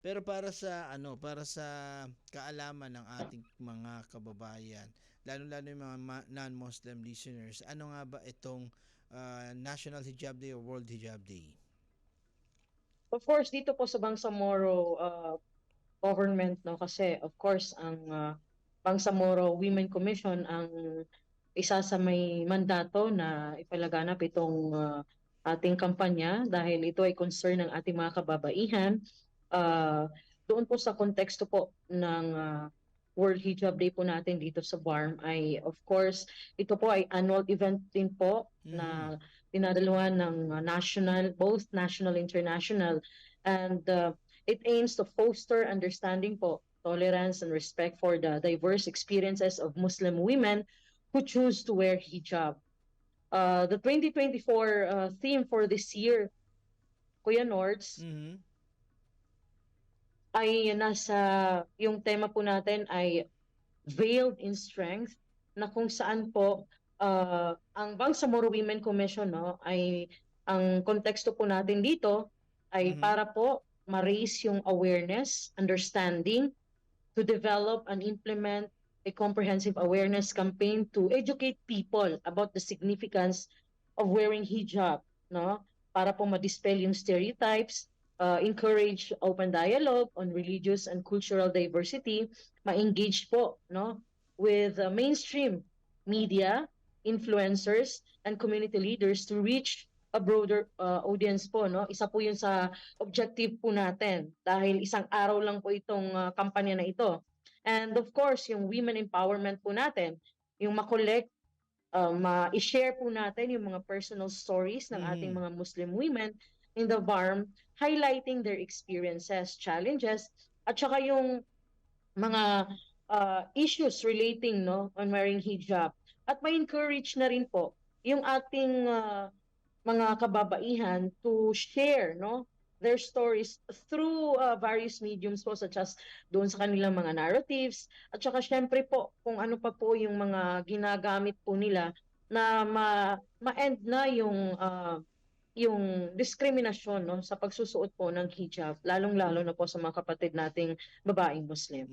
Pero para sa ano, para sa kaalaman ng ating mga kababayan, lalong-lalo yung mga non-Muslim listeners, ano nga ba itong, ah, National Hijab Day o World Hijab Day? Of course, dito po sa Bangsamoro uh, government, no, kasi of course, ang uh, Bangsamoro Women Commission ang isa sa may mandato na ipalaganap itong uh, ating kampanya dahil ito ay concern ng ating mga kababaihan. Uh, doon po sa konteksto po ng uh, World Hijab Day po natin dito sa BARM ay of course ito po ay annual event din po Mm. na dinadaluhan ng uh, national both national international and uh, it aims to foster understanding po tolerance and respect for the diverse experiences of Muslim women who choose to wear hijab. Uh, the 2024 uh, theme for this year Kuya Nords Mhm. Ay nasa yung tema po natin ay veiled in strength na kung saan po uh, ang Bangsamoro Women Commission no ay ang konteksto po natin dito ay Mhm. para po ma-raise yung awareness, understanding to develop and implement a comprehensive awareness campaign to educate people about the significance of wearing hijab no para po ma-dispel yung stereotypes uh, encourage open dialogue on religious and cultural diversity, ma-engage po no with uh, mainstream media, influencers and community leaders to reach a broader uh, audience po no. Isa po 'yun sa objective po natin dahil isang araw lang po itong uh, kampanya na ito. And of course, yung women empowerment po natin, yung ma-collect uh, ma-share po natin yung mga personal stories ng ating Mhm. mga Muslim women in the BARM highlighting their experiences, challenges, at saka yung mga uh, issues relating no on wearing hijab. At may encourage na rin po yung ating uh, mga kababaihan to share no their stories through uh, various mediums po such as doon sa kanilang mga narratives at saka syempre po kung ano pa po yung mga ginagamit po nila na ma ma-end na yung uh, yung diskriminasyon no sa pagsusuot po ng hijab lalong-lalo na po sa mga kapatid nating babaeng Muslim.